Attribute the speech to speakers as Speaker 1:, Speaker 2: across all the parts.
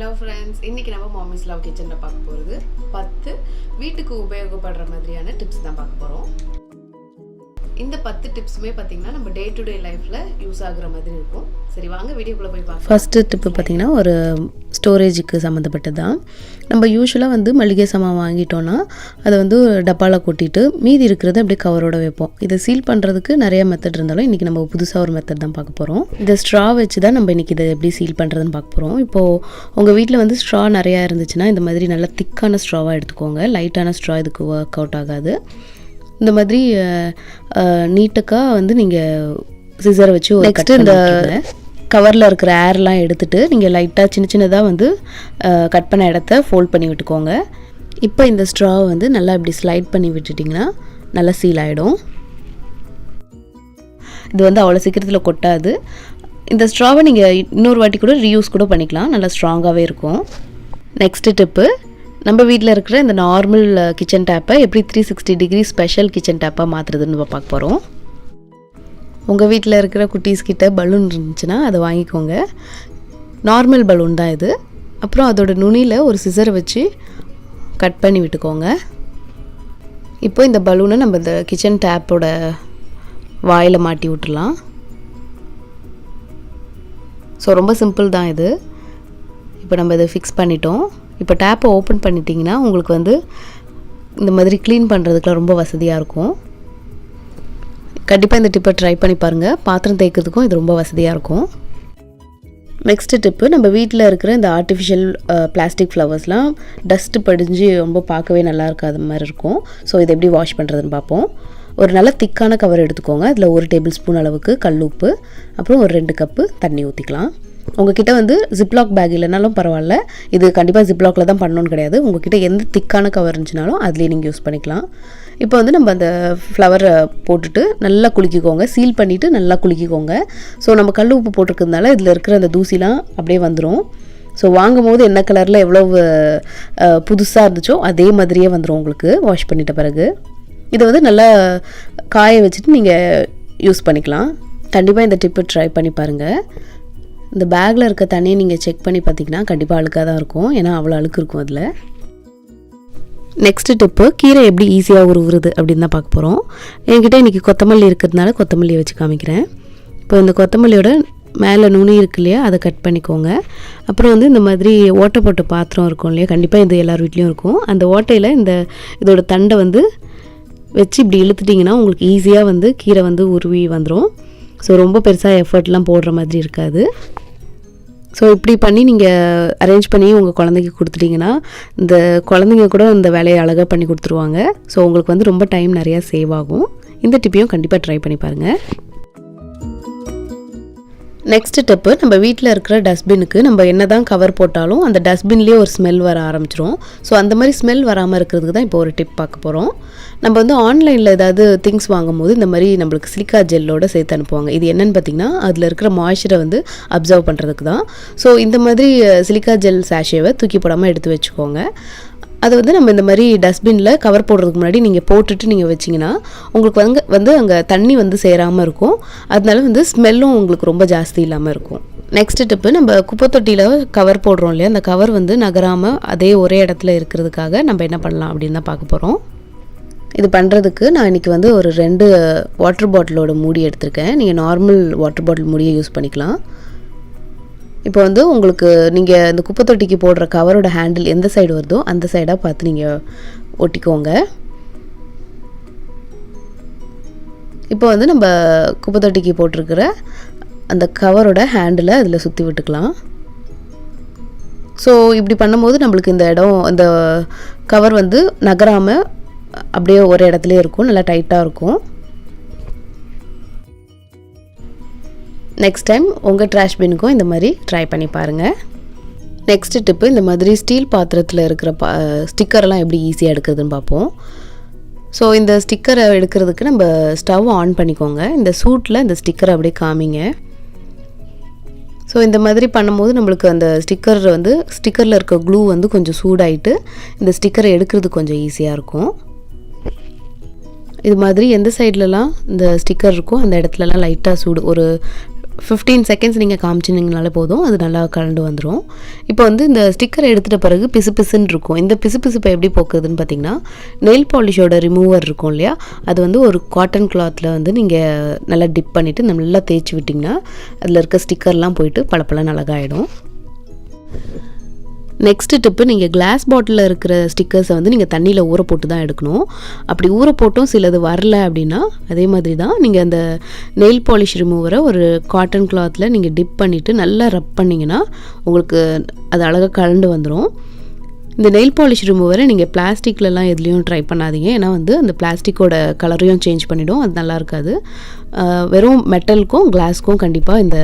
Speaker 1: Hello friends இன்னைக்கு நம்ம மாமிஸ் love கிச்சனில் பார்க்க போகிறது பத்து வீட்டுக்கு உபயோகப்படுற மாதிரியான டிப்ஸ் தான் பார்க்க போகிறோம் இந்த பத்து டிப்ஸுமே பார்த்தீங்கன்னா நம்ம டே டு டே லைஃப்பில் யூஸ் ஆகுற மாதிரி இருக்கும். சரி வாங்க வீடியோக்குள்ளே போய் பார்க்கலாம்.
Speaker 2: ஃபஸ்ட்டு டிப்பு பார்த்தீங்கன்னா ஒரு ஸ்டோரேஜுக்கு சம்மந்தப்பட்டது தான் நம்ம யூஸ்வலாக வந்து மளிகை சாமான் வாங்கிட்டோன்னா அதை வந்து டப்பாவில் கொட்டிட்டு மீதி இருக்கிறத அப்படியே கவரோட வைப்போம். இதை சீல் பண்ணுறதுக்கு நிறைய மெத்தட் இருந்தாலும் இன்றைக்கி நம்ம புதுசாக ஒரு மெத்தட் தான் பார்க்க போகிறோம் இந்த ஸ்ட்ரா வச்சு தான் நம்ம இன்றைக்கி இதை எப்படி சீல் பண்ணுறதுன்னு பார்க்க போகிறோம் இப்போது உங்கள் வீட்டில் வந்து ஸ்ட்ரா நிறையா இருந்துச்சுன்னா இந்த மாதிரி நல்லா திக்கான ஸ்ட்ராவாக எடுத்துக்கோங்க. லைட்டான ஸ்ட்ரா இதுக்கு ஒர்க் அவுட் ஆகாது. இந்த மாதிரி நீட்டுக்காக வந்து நீங்கள் சிசரை வச்சு ஒரு நெக்ஸ்ட்டு இந்த கவரில் இருக்கிற ஏர்லாம் எடுத்துட்டு நீங்கள் லைட்டாக சின்ன சின்னதாக வந்து கட் பண்ண இடத்த ஃபோல்ட் பண்ணி விட்டுக்கோங்க. இப்போ இந்த ஸ்ட்ராவை வந்து நல்லா இப்படி ஸ்லைட் பண்ணி விட்டுட்டிங்கன்னா நல்லா சீல் ஆகிடும் இது வந்து அவ்வளோ சீக்கிரத்தில் கொட்டாது. இந்த ஸ்ட்ராவை நீங்கள் இன்னொரு வாட்டி கூட ரீயூஸ் கூட பண்ணிக்கலாம். நல்லா ஸ்ட்ராங்காகவே இருக்கும். நெக்ஸ்ட்டு டிப்பு நம்ம வீட்டில் இருக்கிற இந்த நார்மல் கிச்சன் டேப்பை எப்படி three sixty degree special kitchen டேப்பாக மாற்றுறதுன்னு பார்க்க போகிறோம் உங்கள் வீட்டில் இருக்கிற குட்டீஸ் கிட்ட பலூன் இருந்துச்சுன்னா அதை வாங்கிக்கோங்க. நார்மல் பலூன் தான் இது. அப்புறம் அதோட நுனியில் ஒரு சிசரை வச்சு கட் பண்ணி விட்டுக்கோங்க. இப்போ இந்த பலூனை நம்ம இந்த கிச்சன் டேப்போட வாயில் மாட்டி விட்டுலாம் ஸோ ரொம்ப சிம்பிள் தான் இது. இப்போ நம்ம இதை ஃபிக்ஸ் பண்ணிட்டோம். இப்போ டேப்பை ஓப்பன் பண்ணிட்டீங்கன்னா உங்களுக்கு வந்து இந்த மாதிரி க்ளீன் பண்ணுறதுக்குலாம் ரொம்ப வசதியாக இருக்கும். கண்டிப்பாக இந்த டிப்பை ட்ரை பண்ணி பாருங்கள் பாத்திரம் தேய்க்கிறதுக்கும் இது ரொம்ப வசதியாக இருக்கும். நெக்ஸ்ட் டிப்பு நம்ம வீட்டில் இருக்கிற இந்த ஆர்டிஃபிஷியல் பிளாஸ்டிக் ஃப்ளவர்ஸ்லாம் டஸ்ட்டு படிஞ்சு ரொம்ப பார்க்கவே நல்லா இருக்காத மாதிரி இருக்கும். ஸோ இதை எப்படி வாஷ் பண்ணுறதுன்னு பார்ப்போம். ஒரு நல்ல திக்கான கவர் எடுத்துக்கோங்க. அதில் ஒரு டேபிள் ஸ்பூன் அளவுக்கு கல் உப்பு அப்புறம் ஒரு ரெண்டு கப்பு தண்ணி ஊற்றிக்கலாம் உங்ககிட்ட வந்து ஜிப்லாக் பேக் இல்லைனாலும் பரவாயில்ல. இது கண்டிப்பாக ஜிப்லாக்ல தான் பண்ணணும்னு கிடையாது. உங்ககிட்ட எந்த திக்கான கவர் இருந்துச்சுனாலும் அதுலேயே நீங்கள் யூஸ் பண்ணிக்கலாம். இப்போ வந்து நம்ம அந்த ஃப்ளவரை போட்டுட்டு நல்லா குலுக்கிக்கோங்க. சீல் பண்ணிவிட்டு நல்லா குலுக்கிக்கோங்க. ஸோ நம்ம கல் உப்பு போட்டிருக்கிறதுனால இதில் இருக்கிற அந்த தூசிலாம் அப்படியே வந்துடும் ஸோ வாங்கும் போது என்ன கலரில் எவ்வளோ புதுசாக இருந்துச்சோ அதே மாதிரியே வந்துடும் உங்களுக்கு. வாஷ் பண்ணிட்ட பிறகு. இதை வந்து நல்லா காய வச்சுட்டு நீங்கள் யூஸ் பண்ணிக்கலாம். கண்டிப்பாக இந்த டிப்பு ட்ரை பண்ணி பாருங்கள் இந்த பேக்கில் இருக்க தண்ணியை நீங்கள் செக் பண்ணி பார்த்தீங்கன்னா கண்டிப்பாக அழுக்காக தான் இருக்கும். ஏன்னா அவ்வளோ அழுக்கு இருக்கும் அதில். நெக்ஸ்ட்டு டிப்பு கீரை எப்படி ஈஸியாக உருவுறது அப்படின்னு தான் பார்க்க போகிறோம் என்கிட்ட இன்றைக்கி கொத்தமல்லி இருக்கிறதுனால கொத்தமல்லியை வச்சு காமிக்கிறேன். இப்போ இந்த கொத்தமல்லியோட மேலே நுனி இருக்கு இல்லையா அதை கட் பண்ணிக்கோங்க. அப்புறம் வந்து இந்த மாதிரி ஓட்டை போட்ட பாத்திரம் இருக்கும் இல்லையா கண்டிப்பாக இது எல்லார் வீட்லேயும் இருக்கும். அந்த ஓட்டையில் இந்த இதோட தண்டை வந்து வச்சு இப்படி இழுத்துட்டிங்கன்னா உங்களுக்கு ஈஸியாக வந்து கீரை வந்து உருவி வந்துடும் ஸோ ரொம்ப பெருசாக எஃபர்ட்லாம் போடுற மாதிரி இருக்காது. ஸோ இப்படி பண்ணி நீங்கள் அரேஞ்ச் பண்ணி உங்கள் குழந்தைக்கு கொடுத்துட்டிங்கன்னா இந்த குழந்தைங்க கூட இந்த வேலையை அழகாக பண்ணி கொடுத்துருவாங்க. ஸோ உங்களுக்கு வந்து ரொம்ப டைம் நிறையா சேவ் ஆகும். இந்த டிப்பையும் கண்டிப்பாக ட்ரை பண்ணி பாருங்கள் நெக்ஸ்ட் ஸ்டெப்பு நம்ம வீட்டில் இருக்கிற டஸ்ட்பினுக்கு நம்ம என்ன தான் கவர் போட்டாலும் அந்த டஸ்ட்பின்லேயே ஒரு ஸ்மெல் வர ஆரம்பிச்சிரும். ஸோ அந்த மாதிரி ஸ்மெல் வராமல் இருக்கிறதுக்கு தான் இப்போ ஒரு டிப் பார்க்க போகிறோம் நம்ம வந்து ஆன்லைனில் ஏதாவது திங்ஸ் வாங்கும்போது இந்த மாதிரி நம்மளுக்கு சிலிக்கா ஜெல்லோட சேர்த்து அனுப்புவாங்க. இது என்னென்னு பார்த்தீங்கன்னா அதில் இருக்கிற மாய்ச்சரை வந்து அப்சர்வ் பண்ணுறதுக்கு தான். ஸோ இந்த மாதிரி சிலிக்கா ஜெல் சாஷேவை தூக்கி போடாமல் எடுத்து வச்சுக்கோங்க. அதை வந்து நம்ம இந்த மாதிரி டஸ்ட்பினில் கவர் போடுறதுக்கு முன்னாடி நீங்கள் போட்டுட்டு நீங்கள் வச்சிங்கன்னா உங்களுக்கு வந்து வந்து அங்கே தண்ணி வந்து சேராமல் இருக்கும். அதனால வந்து ஸ்மெல்லும் உங்களுக்கு ரொம்ப ஜாஸ்தி இல்லாமல் இருக்கும். நெக்ஸ்ட் டிப்பு நம்ம குப்பை தொட்டியில் கவர் போடுறோம் இல்லையா? அந்த கவர் வந்து நகராமல் அதே ஒரே இடத்துல இருக்கிறதுக்காக நம்ம என்ன பண்ணலாம் அப்படின்னு தான் பார்க்க போகிறோம் இது பண்ணுறதுக்கு நான் இன்றைக்கி வந்து ஒரு ரெண்டு வாட்டர் பாட்டிலோட மூடி எடுத்திருக்கேன். நீங்கள் நார்மல் வாட்டர் பாட்டில் மூடியை யூஸ் பண்ணிக்கலாம். இப்போ வந்து உங்களுக்கு நீங்கள் இந்த குப்பை தொட்டிக்கு போடுற கவரோட ஹேண்டில் எந்த சைடு வருதோ அந்த சைடாக பார்த்து நீங்கள் ஒட்டிக்கோங்க. இப்போ வந்து நம்ம குப்பை தொட்டிக்கு போட்டிருக்கிற அந்த கவரோட ஹேண்டில் அதில் சுற்றி விட்டுக்கலாம். ஸோ இப்படி பண்ணும்போது நம்மளுக்கு இந்த இடம் அந்த கவர் வந்து நகராமல் அப்படியே ஒரு இடத்துலையே இருக்கும் நல்லா டைட்டாக இருக்கும். நெக்ஸ்ட் டைம் உங்கள் ட்ராஷ் பின்னுக்கும் இந்த மாதிரி ட்ரை பண்ணி பாருங்கள் நெக்ஸ்ட் டிப்பு இந்த மாதிரி ஸ்டீல் பாத்திரத்தில் இருக்கிற பா ஸ்டிக்கரெல்லாம் எப்படி ஈஸியாக எடுக்கிறதுன்னு பார்ப்போம். ஸோ இந்த ஸ்டிக்கரை எடுக்கிறதுக்கு நம்ம ஸ்டவ் ஆன் பண்ணிக்கோங்க. இந்த சூட்டில் இந்த ஸ்டிக்கரை அப்படியே காமிங்க. ஸோ இந்த மாதிரி பண்ணும்போது நம்மளுக்கு அந்த ஸ்டிக்கர் வந்து ஸ்டிக்கரில் இருக்க க்ளூ வந்து கொஞ்சம் சூடாயிட்டு இந்த ஸ்டிக்கரை எடுக்கிறது கொஞ்சம் ஈஸியாக இருக்கும். இது மாதிரி எந்த சைட்லலாம் இந்த ஸ்டிக்கர் இருக்கோ அந்த இடத்துலலாம் லைட்டாக சூடு ஒரு ஃபிஃப்டீன் செகண்ட்ஸ் நீங்கள் காமிச்சினீங்கனாலே போதும் அது நல்லா கலந்து வந்துடும் இப்போ வந்து இந்த ஸ்டிக்கரை எடுத்துகிட்ட பிறகு பிசு பிசுன்னு இருக்கும். இந்த பிசு பிசுப்பை எப்படி போக்குதுன்னு பார்த்தீங்கன்னா நெயில் பாலிஷோட ரிமூவர் இருக்கும் இல்லையா? அது வந்து ஒரு காட்டன் கிளாத்தில் வந்து நீங்கள் நல்லா டிப் பண்ணிவிட்டு நல்லா தேய்ச்சி விட்டிங்கன்னா அதில் இருக்க ஸ்டிக்கர்லாம் போயிட்டு பளபளன்னு ஆகிடும் நெக்ஸ்ட் டிப்பு நீங்கள் கிளாஸ் பாட்டிலில் இருக்கிற ஸ்டிக்கர்ஸை வந்து நீங்கள் தண்ணியில் ஊற போட்டு தான் எடுக்கணும். அப்படி ஊற போட்டும் சிலது வரல அப்படின்னா அதே மாதிரி தான் நீங்கள் அந்த நெயில் பாலிஷ் ரிமூவரை ஒரு காட்டன் கிளாத்தில் நீங்கள் டிப் பண்ணிவிட்டு நல்லா ரப் பண்ணிங்கன்னா உங்களுக்கு அது அழகாக கலண்டு வந்துடும் இந்த நெயில் பாலிஷ் ரிமூவரை நீங்கள் பிளாஸ்டிக்லலாம் எதுலேயும் ட்ரை பண்ணாதீங்க. ஏன்னா வந்து அந்த பிளாஸ்டிக்கோட கலரையும் சேஞ்ச் பண்ணிவிடும் அது நல்லா இருக்காது. வெறும் மெட்டலுக்கும் கிளாஸ்க்கும் கண்டிப்பாக இந்த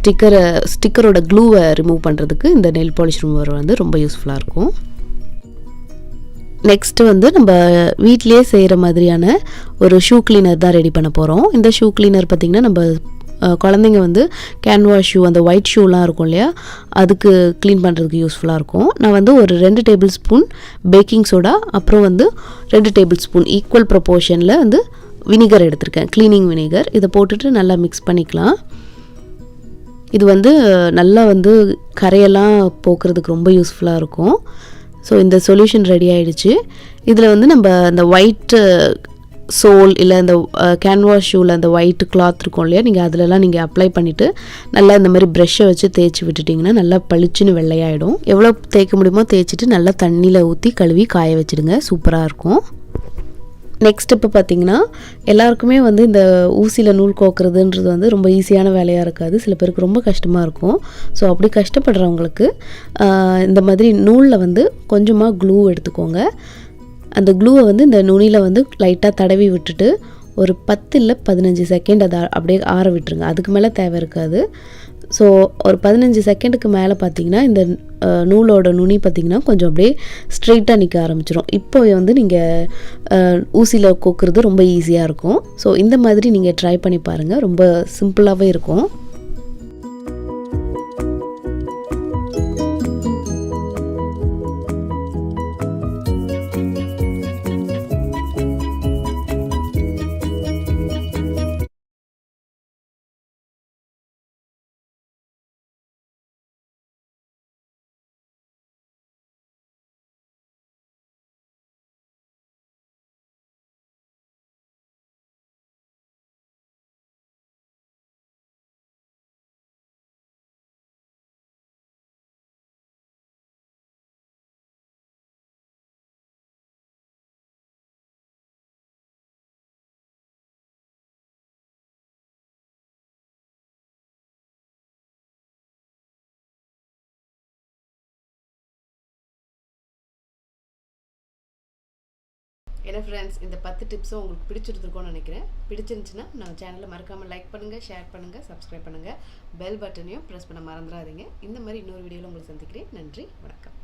Speaker 2: ஸ்டிக்கரை ஸ்டிக்கரோட க்ளூவை ரிமூவ் பண்ணுறதுக்கு இந்த நெல் பாலிஷ் ரிமூவர் வந்து ரொம்ப யூஸ்ஃபுல்லாக இருக்கும். நெக்ஸ்ட்டு வந்து நம்ம வீட்டிலேயே செய்கிற மாதிரியான ஒரு ஷூ கிளீனர் தான் ரெடி பண்ண போகிறோம் இந்த ஷூ கிளீனர் பார்த்திங்கன்னா நம்ம குழந்தைங்க வந்து கேன்வாஸ் ஷூ அந்த ஒயிட் ஷூலாம் இருக்கும் இல்லையா? அதுக்கு க்ளீன் பண்ணுறதுக்கு யூஸ்ஃபுல்லாக இருக்கும். நான் வந்து ஒரு ரெண்டு டேபிள் ஸ்பூன் பேக்கிங் சோடா அப்புறம் வந்து ரெண்டு டேபிள் ஸ்பூன் ஈக்குவல் ப்ரொப்போர்ஷனில் வந்து வினிகர் எடுத்திருக்கேன். க்ளீனிங் வினிகர் இதை போட்டுட்டு நல்லா மிக்ஸ் பண்ணிக்கலாம். இது வந்து நல்லா வந்து கரையெல்லாம் போக்குறதுக்கு ரொம்ப யூஸ்ஃபுல்லாக இருக்கும். ஸோ இந்த சொல்யூஷன் ரெடி ஆகிடுச்சு இதில் வந்து நம்ம அந்த ஒயிட்டு சோல் இல்லை அந்த கேன்வாஸ் ஷூவில் அந்த ஒயிட் கிளாத் இருக்கும் இல்லையா? நீங்கள் அதிலலாம் நீங்கள் அப்ளை பண்ணிவிட்டு நல்லா இந்த மாதிரி ப்ரெஷ்ஷை வச்சு தேய்ச்சி விட்டுட்டிங்கன்னா நல்லா பளிச்சுன்னு வெள்ளையாயிடும். எவ்வளோ தேய்க்க முடியுமோ தேய்ச்சிட்டு நல்லா தண்ணியில் ஊற்றி கழுவி காய வச்சிடுங்க. சூப்பராக இருக்கும். நெக்ஸ்ட் இப்போ பார்த்தீங்கன்னா எல்லாருக்குமே வந்து இந்த ஊசியில் நூல் கோக்குறதுன்றது வந்து ரொம்ப ஈஸியான வேலையாக இருக்காது. சில பேருக்கு ரொம்ப கஷ்டமாக இருக்கும். ஸோ அப்படி கஷ்டப்படுறவங்களுக்கு இந்த மாதிரி நூலில் வந்து கொஞ்சமாக க்ளூ எடுத்துக்கோங்க. அந்த க்ளூவை வந்து இந்த நுனியில் வந்து லைட்டாக தடவி விட்டுட்டு ஒரு பத்து இல்லை பதினஞ்சு செகண்ட் அதை அப்படியே ஆற விட்டுருங்க. அதுக்கு மேலே தேவை இருக்காது. ஸோ ஒரு பதினஞ்சு செகண்டுக்கு மேலே பார்த்தீங்கன்னா இந்த நூலோட நுனி பார்த்திங்கன்னா கொஞ்சம் அப்படியே ஸ்ட்ரெயிட்டாக நிற்க ஆரம்பிச்சிடும் இப்போ வந்து நீங்கள் ஊசியில் கோக்குறது ரொம்ப ஈஸியாக இருக்கும். ஸோ இந்த மாதிரி நீங்கள் ட்ரை பண்ணி பாருங்கள் ரொம்ப சிம்பிளாகவே இருக்கும்.
Speaker 1: என்ன ஃப்ரெண்ட்ஸ் இந்த பத்து டிப்ஸும் உங்களுக்கு பிடிச்சிருந்துருக்கோன்னு நினைக்கிறேன். பிடிச்சிருந்துச்சுன்னா நம்ம சேனலை மறக்காமல் லைக் பண்ணுங்கள் ஷேர் பண்ணுங்கள் சப்ஸ்கிரைப் பண்ணுங்கள் பெல் பட்டனையும் ப்ரெஸ் பண்ண மறந்துடாதீங்க. இந்த மாதிரி இன்னொரு வீடியோவில் உங்களை சந்திக்கிறேன். நன்றி வணக்கம்.